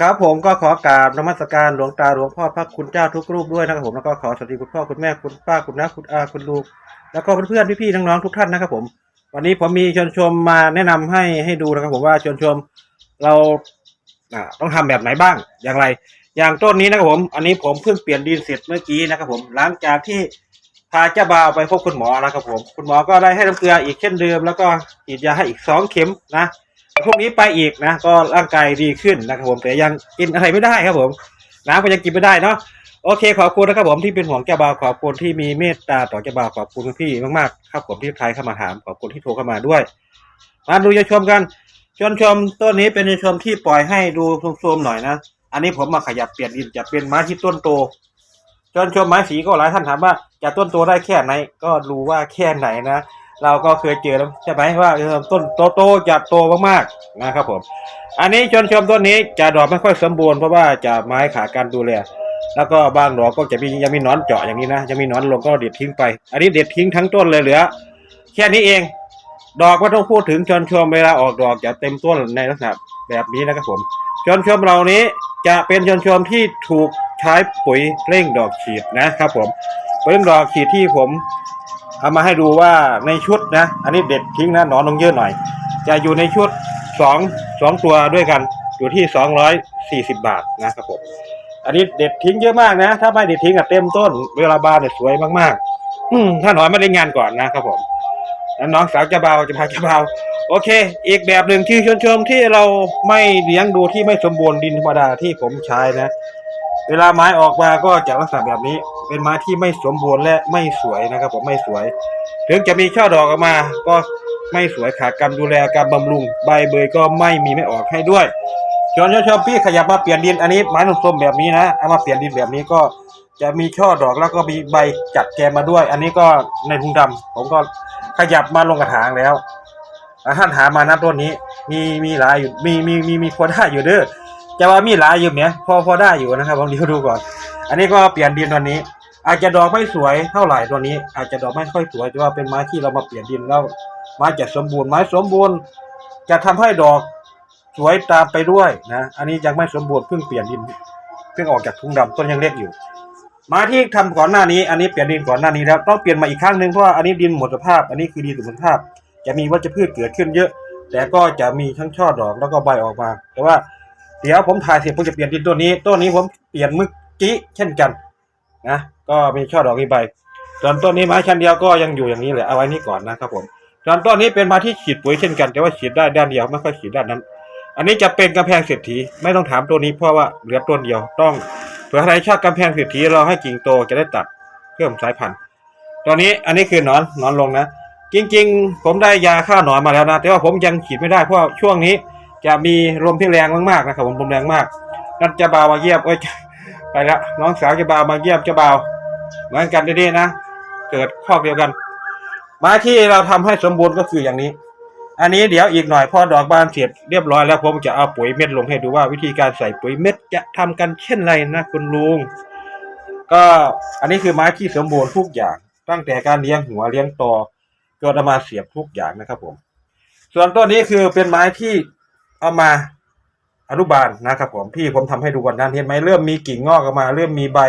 ครับผมก็ขอกราบนมัสการหลวงตาหลวงพ่อพระคุณเจ้าทุกรูปด้วยนะครับผมแล้วก็ขอสวัสดีคุณพ่อคุณแม่คุณป้าคุณน้าคุณอาคุณลูกแล้วก็เพื่อนๆพี่ๆน้องๆทุกท่านนะครับผม วันนี้ผมมีชวนชมมาแนะนำให้ให้ดูนะครับผมว่าชวนชมเราต้องทำแบบไหนบ้าง อย่างไร อย่างต้นนี้นะครับผม อันนี้ผมเพิ่งเปลี่ยนดินเสร็จเมื่อกี้นะครับผมหลังจากที่พาเจ้าบ่าวไปพบคุณหมอนะครับผม คุณหมอก็ได้ให้น้ำเกลืออีกเช่นเดิม แล้วก็ฉีดยาให้อีกสองเข็มนะ พวกนี้ไปอีกนะ ก็ร่างกายดีขึ้นนะครับผมแต่ยังกินอะไรไม่ได้ครับผมน้ำก็ยังกินไม่ได้เนาะโอเคขอบคุณนะครับผมที่เป็นห่วงเจ้าบ่าวขอบคุณที่มีเมตตาต่อเจ้าบ่าวขอบคุณพี่มากๆครับผมที่ทายเข้ามาถามขอบคุณที่โทรเข้ามาด้วย มาดูยาชมกันชมชมต้นนี้เป็นยาชมที่ปล่อยให้ดูโซมๆหน่อยนะอันนี้ผมมาขยับเปลี่ยนดินจะเป็นไม้ที่ต้นโตชมชมไม้สีก็หลายท่านถามว่าจะต้นโตได้แค่ไหนก็รู้ว่าแค่ไหนนะ เราก็เคยเจอแล้วใช่ไหมว่าต้นโตโตๆจะโตมากๆนะครับผม อันนี้ชนชมต้นนี้จะดอกไม่ค่อยสมบูรณ์เพราะว่าจะไม้ขาดการดูแลแล้วก็บางดอกก็จะมียังมีนอนเจาะอย่างนี้นะยังมีนอนลงก็เด็ดทิ้งไป อันนี้เด็ดทิ้งทั้งต้นเลยเหลือแค่นี้เอง ดอกไม่ต้องพูดถึงชนชมเวลาออกดอกจะเต็มต้นในลักษณะแบบนี้นะครับผมชนชมเหล่านี้จะเป็นชนชมที่ถูกใช้ปุ๋ยเร่งดอกฉีดนะครับผมปุ๋ยเร่งดอกฉีดที่ผม เอามาให้ดูว่าในชุดนะ อันนี้เด็ดทิ้งนะหนอนลงเยอะหน่อย จะอยู่ในชุดสองสองตัวด้วยกัน อยู่ที่สองร้อยสี่สิบบาทนะครับผมอันนี้เด็ดทิ้งเยอะมากนะ ถ้าไม่เด็ดทิ้งอะเต็มต้น เวลาบานเนี่ยสวยมากๆ อืมถ้าหนอนไม่ได้งานก่อนนะครับผมแล้วน้องสาวจะเบาจะพาจะเบาโอเค อีกแบบหนึ่งที่ชนชมที่เราไม่เลี้ยงดูที่ไม่สมบูรณ์ดินธรรมดาที่ผมใช้นะ เวลาไม้ออกมาก็จะลักษณะแบบนี้ เป็นไม้ที่ไม่สมบูรณ์และไม่สวยนะครับ ผมไม่สวย ถึงจะมีช่อดอกออกมา ก็ไม่สวยขาดการดูแลการบำรุง ใบเบยก็ไม่มีไม่ออกให้ด้วยชวนชมพี่ขยับมาเปลี่ยนดินอันนี้ไม้นุ่มส้มแบบนี้นะเอามาเปลี่ยนดินแบบนี้ก็จะมีช่อดอกแล้วก็มีใบจัดแกมมาด้วย อันนี้ก็ในถุงดำผมก็ขยับมาลงกระถางแล้วท่านถามมานะต้นนี้ มีมีหลายอยู่มีมีมีมีพอได้อยู่เด้อจะว่ามีหลายอยู่เนี่ยพอพอได้อยู่นะครับผมเดี๋ยวดูก่อน อันนี้ก็เปลี่ยนดินตัวนี้ อาจจะดอกไม่สวยเท่าไหร่ตัวนี้ อาจจะดอกไม่ค่อยสวยแต่ว่าเป็นไม้ที่เรามาเปลี่ยนดินแล้วไม้จะสมบูรณ์ไม้สมบูรณ์ จะทำให้ดอกสวยตามไปด้วยนะอันนี้ยังไม่สมบูรณ์เพิ่งเปลี่ยนดินเพิ่งออกจากทุ่งดำต้นยังเล็กอยู่ไม้ที่ทำก่อนหน้านี้ อันนี้เปลี่ยนดินก่อนหน้านี้แล้วต้องเปลี่ยนมาอีกครั้งหนึ่งเพราะว่าอันนี้ดินหมดสภาพ อันนี้คือดินสมบูรณ์ภาพ จะมีวัชพืชเกิดขึ้นเยอะ แต่ก็จะมีทั้งช่อดอกแล้วก็ใบออกมา แต่ว่าเดี๋ยวผมถ่ายเสร็จผมจะเปลี่ยนดินต้นนี้ต้นนี้ผมเปลี่ยนเมื่อกี้เช่นกันนะ ก็มีช่อดอกมีใบส่วนต้นนี้ไม้ชั้นเดียวก็ยังอยู่อย่างนี้แหละเอาไว้นี่ก่อนนะครับผมส่วนต้นนี้เป็นไม้ที่ฉีดปุ๋ยเช่นกัน แต่ว่าฉีดได้ด้านเดียวไม่ค่อยฉีดด้านนั้น อันนี้จะเป็นกำแพงเศรษฐีไม่ต้องถามตัวนี้เพราะว่าเหลือต้นเดียวต้องเผื่อใครชอบกำแพงเศรษฐีเราให้กิ่งโตจะได้ตัดเพิ่มสายพันธุ์ตัวนี้อันนี้คือนอนนอนลงนะ จริง ๆ ผมได้ยาฆ่าหนอนมาแล้วนะ แต่ว่าผมยังฉีดไม่ได้เพราะช่วงนี้ จะมีลมที่แรงมากๆนะครับผมลมแรงมากนั่นจะบาวมาเยียบเอ้ยไปละน้องสาวจะบาวมาเยียมเจ้าบ่าว เหมือนกันดีๆนะ เกิดข้อเดียวกัน ไม้ที่เราทำให้สมบูรณ์ก็คืออย่างนี้ อันนี้เดี๋ยวอีกหน่อยพอดอกบานเสร็จเรียบร้อยแล้วผมจะเอาปุ๋ยเม็ดลงให้ดูว่าวิธีการใส่ปุ๋ยเม็ดจะทำกันเช่นไรนะคุณลุง ก็อันนี้คือไม้ที่สมบูรณ์ทุกอย่าง ตั้งแต่การเลี้ยงหัวเลี้ยงตอก็เอามาเสียบทุกอย่างนะครับผม ส่วนต้นนี้คือเป็นไม้ที่เอามาอนุบาลนะครับผมพี่ผมทำให้ดูวันนั้นเห็นไหมเริ่มมีกิ่งงอกออกมา เริ่มมีใบ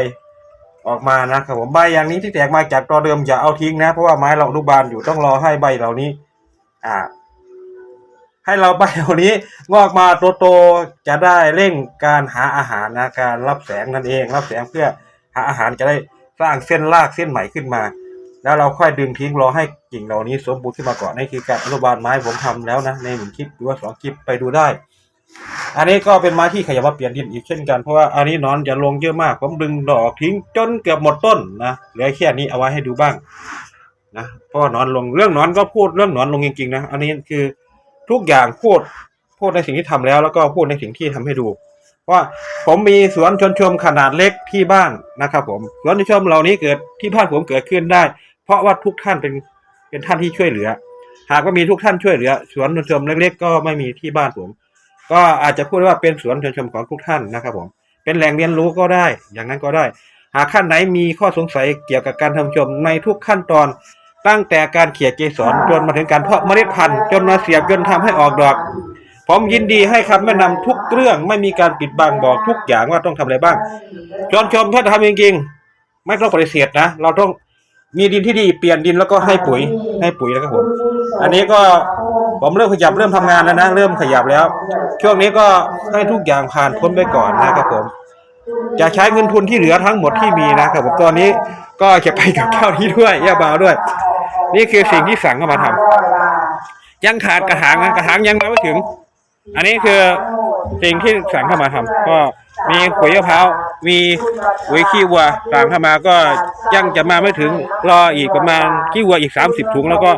ออกมานะครับผมใบอย่างนี้ที่แตกมาจากตอเดิมอย่าเอาทิ้งนะ เพราะว่าไม้เราอนุบาลอยู่ต้องรอให้ใบเหล่านี้ อ่า ให้เราใบเหล่านี้งอกมาโตๆจะได้เร่งการหาอาหารนะการรับแสงนั่นเอง รับแสงเพื่อหาอาหารจะได้สร้างเส้นรากเส้นใหม่ขึ้นมา แล้วเราค่อยดึงทิ้งรอให้กิ่งเหล่านี้สมบูรณ์ขึ้นมาก่อนนี่คือการอนุบาลไม้ผมทำแล้วนะในหนึ่งคลิปหรือว่าสองคลิปไปดูได้ อันนี้ก็เป็นไม้ที่ขยับมาเปลี่ยนดินอีกเช่นกันเพราะว่าอันนี้นอนจะลงเยอะมาก ผมดึงดอกทิ้งจนเกือบหมดต้นนะเหลือแค่นี้เอาไว้ให้ดูบ้างนะเพราะนอนลงเรื่องนอนก็พูดเรื่องนอนลงจริงๆนะอันนี้คือทุกอย่างพูดพูดในสิ่งที่ทำแล้ว แล้วก็พูดในสิ่งที่ทำให้ดูว่าผมมีสวนชนชมขนาดเล็กที่บ้านนะครับ ผมสวนชนชมเหล่านี้เกิดที่บ้านผมเกิดขึ้นได้ เพราะว่าทุกท่านเป็นเป็นท่านที่ช่วยเหลือ หากว่ามีทุกท่านช่วยเหลือ สวนชนชมเล็ก ๆ ก็ไม่มีที่บ้านผม ก็อาจจะพูดว่าเป็นสวนชนชมของทุกท่านนะครับผม เป็นแหล่งเรียนรู้ก็ได้ อย่างนั้นก็ได้ หากขั้นไหนมีข้อสงสัยเกี่ยวกับการทำชมในทุกขั้นตอน ตั้งแต่การเขี่ยเกสรจนมาถึงการเพาะเมล็ดพันธุ์จนมาเสียบจนทำให้ออกดอก ผมยินดีให้คำแนะนำทุกเรื่องไม่มีการปิดบังบอกทุกอย่างว่าต้องทำอะไรบ้างชวนชมถ้าทำจริงๆไม่ต้องปฏิเสธนะ เราต้องมีดินที่ดีเปลี่ยนดินแล้วก็ให้ปุ๋ยให้ปุ๋ยนะครับผม อันนี้ก็ ผมเริ่มขยับเริ่มทำงานแล้วนะเริ่มขยับแล้ว ช่วงนี้ก็ให้ทุกอย่างผ่านพ้นไปก่อนนะครับผมจะใช้เงินทุนที่เหลือทั้งหมดที่มีนะครับผมตอนนี้ก็จะไปกับเจ้าที่ด้วยย่าบาวด้วย นี่คือสิ่งที่สั่งเข้ามาทำยังขาดกระถางนะกระถางยังมาไม่ถึง อันนี้คือสิ่งที่สั่งเข้ามาทำก็มีปุ๋ยมะพร้าวมีปุ๋ยขี้วัวสั่งเข้ามาก็ยังจะมาไม่ถึงรออีกประมาณขี้วัวอีกสามสิบถุงแล้วก็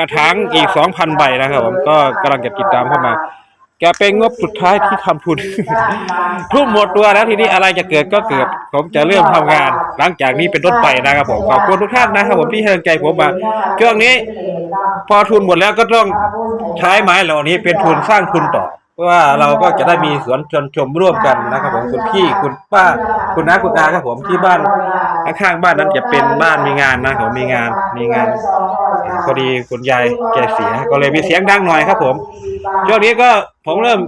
กระถางอีกสองพันใบนะครับผมก็กำลังจะติดตามเข้ามาจะเป็นงบสุดท้ายที่ทำทุน ทุ่มหมดตัวแล้วทีนี้อะไรจะเกิดก็เกิด ผมจะเริ่มทำงาน หลังจากนี้เป็นต้นไปนะครับผมขอบคุณทุกท่านนะครับผมที่ให้กำลังใจผมมาช่วงนี้ พอทุนหมดแล้วก็ต้องใช้ไม้เหล่านี้เป็นทุนสร้างทุนต่อเพราะว่าเราก็จะได้มีสวนชนชมร่วมกันนะครับผมคุณพี่คุณป้า คุณน้าคุณอาครับผมที่บ้านข้างๆบ้านนั้นจะเป็นบ้านมีงานนะครับผมมีงานมีงานอ่า พอดีคุณยายแกเสีย ก็เลยมีเสียงดังหน่อยครับ ผมช่วงนี้ก็ผมเริ่ม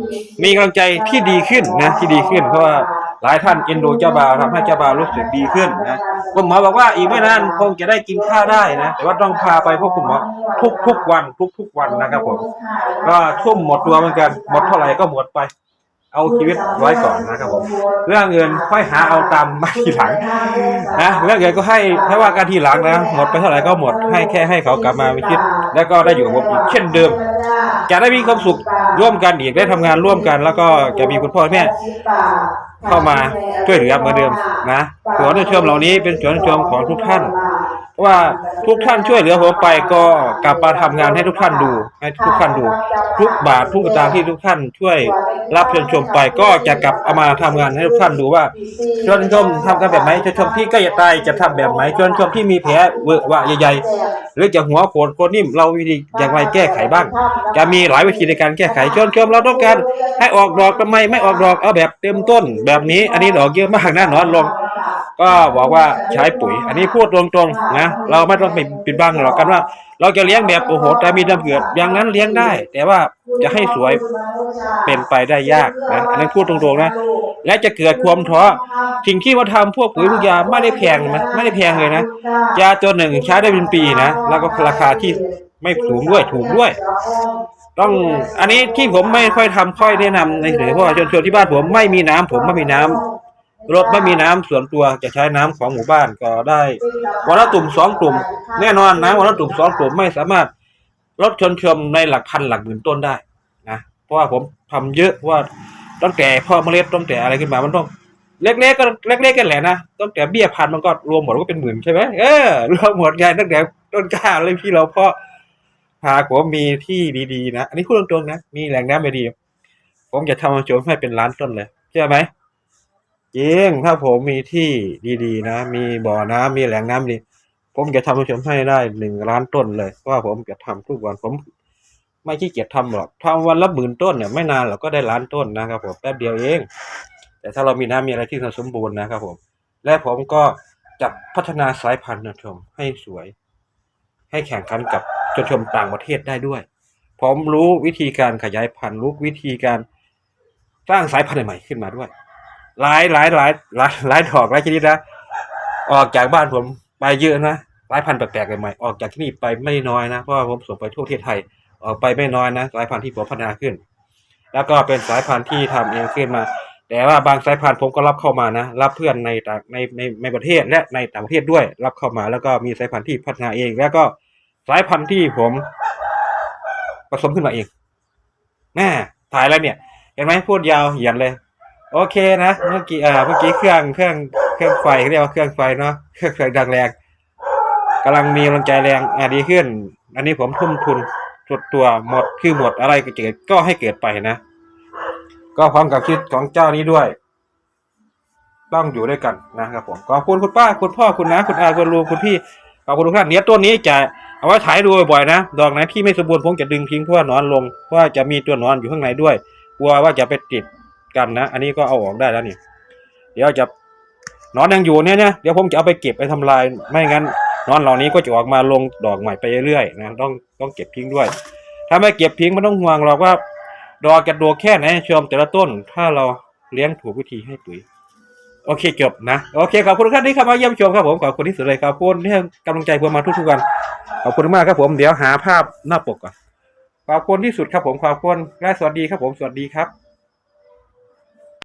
มีกำลังใจที่ดีขึ้นนะที่ดีขึ้นเพราะว่าหลายท่านเอ็นดูเจ้าบ่าวทำให้เจ้าบ่าวรู้สึกดีขึ้นนะคุณหมอบอกว่าอีกไม่นานคงจะได้กินข้าวได้นะแต่ว่าต้องพาไปพบคุณหมอทุกทุกๆวันทุกทุกๆวันนะครับผมก็ทุ่มหมดตัวเหมือนกัน หมดเท่าไหร่ก็หมดไป เอาชีวิตไว้ก่อนนะครับผมเรื่องเงินค่อยหาเอาตามมาทีหลังนะเรื่องเงินก็ให้ถ้าว่าการทีหลังนะหมดไปเท่าไหร่ก็หมดให้แค่ให้เขากลับมามีคิด แล้วก็ได้อยู่กับผมอีกเช่นเดิม จะได้มีความสุขร่วมกันอีกได้ทำงานร่วมกัน แล้วก็จะมีคุณพ่อแม่เข้ามาช่วยเหลือเหมือนเดิมนะสวนชมเหล่านี้เป็นสวนชมของทุกท่าน ว่าทุกท่านช่วยเหลือผมไปก็กลับมาทำงานให้ทุกท่านดู ให้ทุกท่านดู ทุกบาททุกสตางค์ที่ทุกท่านช่วยรับชมชมไป ก็จะกลับเอามาทำงานให้ทุกท่านดูว่าชวนชมทำกันแบบไหนชวนชมที่ใกล้จะตายจะทำแบบไหนชวนชมที่มีแผลเวอะวะใหญ่ๆหรือจะหัวโขนโคนนิ่มเราวิธีอย่างไรแก้ไขบ้าง จะมีหลายวิธีในการแก้ไขชวนชมเราต้องการให้ออกดอกทำไมไม่ออกดอกเอาแบบเต็มต้น แบบนี้อันนี้ดอกเยอะมากนะนอนลง ก็บอกว่าใช้ปุ๋ย อันนี้พูดตรงๆนะเราไม่ต้องไปปิดบังหรอกกันว่า เราจะเลี้ยงแบบโอ้โหแต่มีน้ำเกลืออย่างนั้นเลี้ยงได้ แต่ว่าจะให้สวยเป็นไปได้ยากนะอันนั้นพูดตรงๆนะและจะเกิดความท้อสิ่งที่มาทำพวกปุ๋ยทุกยาไม่ได้แพงนะไม่ได้แพงเลยนะยาตัวหนึ่งใช้ได้เป็นปีนะแล้วก็ราคาที่ไม่สูงด้วยถูกด้วย ต้องอันนี้ที่ผมไม่ค่อยทำค่อยแนะนำในสื่อเพราะว่าชนชนที่บ้านผมไม่มีน้ำผมไม่มีน้ำ รถไม่มีน้ำส่วนตัวจะใช้น้ำของหมู่บ้านก็ได้วันละตุ่มสองตุ่มแน่นอนนะวันละตุ่มสองตุ่มไม่สามารถลดชนชมในหลักพันหลักหมื่นต้นได้นะเพราะว่าผมทำเยอะว่าตั้งแต่พ่อเมล็ดตั้งแต่อะไรขึ้นมามันต้องเล็กๆก็เล็กๆกันแหละนะตั้งแต่เบี้ยพันมันก็รวมหมดก็เป็นหมื่นใช่ไหมเออรวมหมดไงตั้งแต่ต้นกล้าเลยพี่เราเพาะหากผมมีที่ดีๆนะ อันนี้พูดตรงๆนะ มีแหล่งน้ำไม่ดี ผมจะทำมาโจมให้เป็นล้านต้นเลยเชื่อไหม จริงถ้าผมมีที่ดีๆ นะ มีบ่อน้ำมีแหล่งน้ำดี ผมจะทำให้ชมให้ได้หนึ่งล้านต้นเลยว่าผมจะทำทุกวันผม ไม่ขี้เกียจทำหรอกทำวันละหมื่นต้นเนี่ยไม่นานเราก็ได้ล้านต้นนะครับผมแป๊บเดียวเอง แต่ถ้าเรามีน้ำมีอะไรที่สมบูรณ์นะครับผม และผมก็จะพัฒนาสายพันธุ์นะชมให้สวย ให้แข่งขันกับชนชมต่างประเทศได้ด้วย ผมรู้วิธีการขยายพันธุ์รู้วิธีการสร้างสายพันธุ์ใหม่ขึ้นมาด้วย หลายหลายหลายหลายหลายดอกหลายชนิดนะออกจากบ้านผมไปเยอะนะหลายพันธุ์แปลกๆใหม่ๆออกจากที่นี่ไปไม่น้อยนะเพราะว่าผมส่งไปทั่วประเทศไทยออกไปไม่น้อยนะสายพันธุ์ที่ผมพัฒนาขึ้น แล้วก็เป็นสายพันธุ์ที่ทำเองขึ้นมา แต่ว่าบางสายพันธุ์ผมก็รับเข้ามานะรับเพื่อนในต่างในในในประเทศและในต่างประเทศด้วย รับเข้ามาแล้วก็มีสายพันธุ์ที่พัฒนาเอง แล้วก็สายพันธุ์ที่ผมผสมขึ้นมาเองแม่ถ่ายแล้วเนี่ย เห็นไหมพูดยาวเหยียดเลย โอเคนะเมื่อกี้อ่าเมื่อกี้เครื่องเครื่องเครื่องไฟเขาเรียกว่าเครื่องไฟเนาะเครื่องไฟดังแรงกำลังมีกำลังใจแรงอะดีขึ้น อันนี้ผมทุ่มทุนสุดตัวหมดคือหมดอะไรก็เกิดก็ให้เกิดไปนะ ก็พร้อมกับคิดของเจ้านี้ด้วย ต้องอยู่ด้วยกันนะครับผมขอบคุณคุณป้าคุณพ่อคุณน้าคุณอาคุณลุงคุณพี่ขอบคุณทุกท่านเนี้ยต้นนี้จะเอาไว้ถ่ายดูบ่อยๆนะดอกไหนที่ไม่สมบูรณ์ผมจะดึงทิ้งเพราะว่าหนอนลงเพราะว่าจะมีตัวหนอนอยู่ข้างในด้วยกลัวว่าจะไปติด กันนะ อันนี้ก็เอาออกได้แล้วนี่ เดี๋ยวจะนอนยังอยู่เนี่ยเนี่ยเดี๋ยวผมจะเอาไปเก็บไปทำลาย ไม่งั้นนอนเหล่านี้ก็จะออกมาลงดอกใหม่ไปเรื่อยๆนะ ต้องต้องเก็บทิ้งด้วย ถ้าไม่เก็บทิ้งไม่ต้องห่วงหรอกว่า ดอกจะโดกแค่ไหนชมแต่ละต้น ถ้าเราเลี้ยงถูกวิธีให้ปุ๋ย โอเคจบนะ โอเคขอบคุณทุกท่านที่เข้ามาเยี่ยมชมครับผมขอบคุณที่สุดเลยครับขอบคุณที่กำลังใจผมมาทุกๆวันขอบคุณมากครับผมเดี๋ยวหาภาพหน้าปกก่อนขอบคุณที่สุดครับผมขอบคุณและสวัสดีครับผมสวัสดีครับ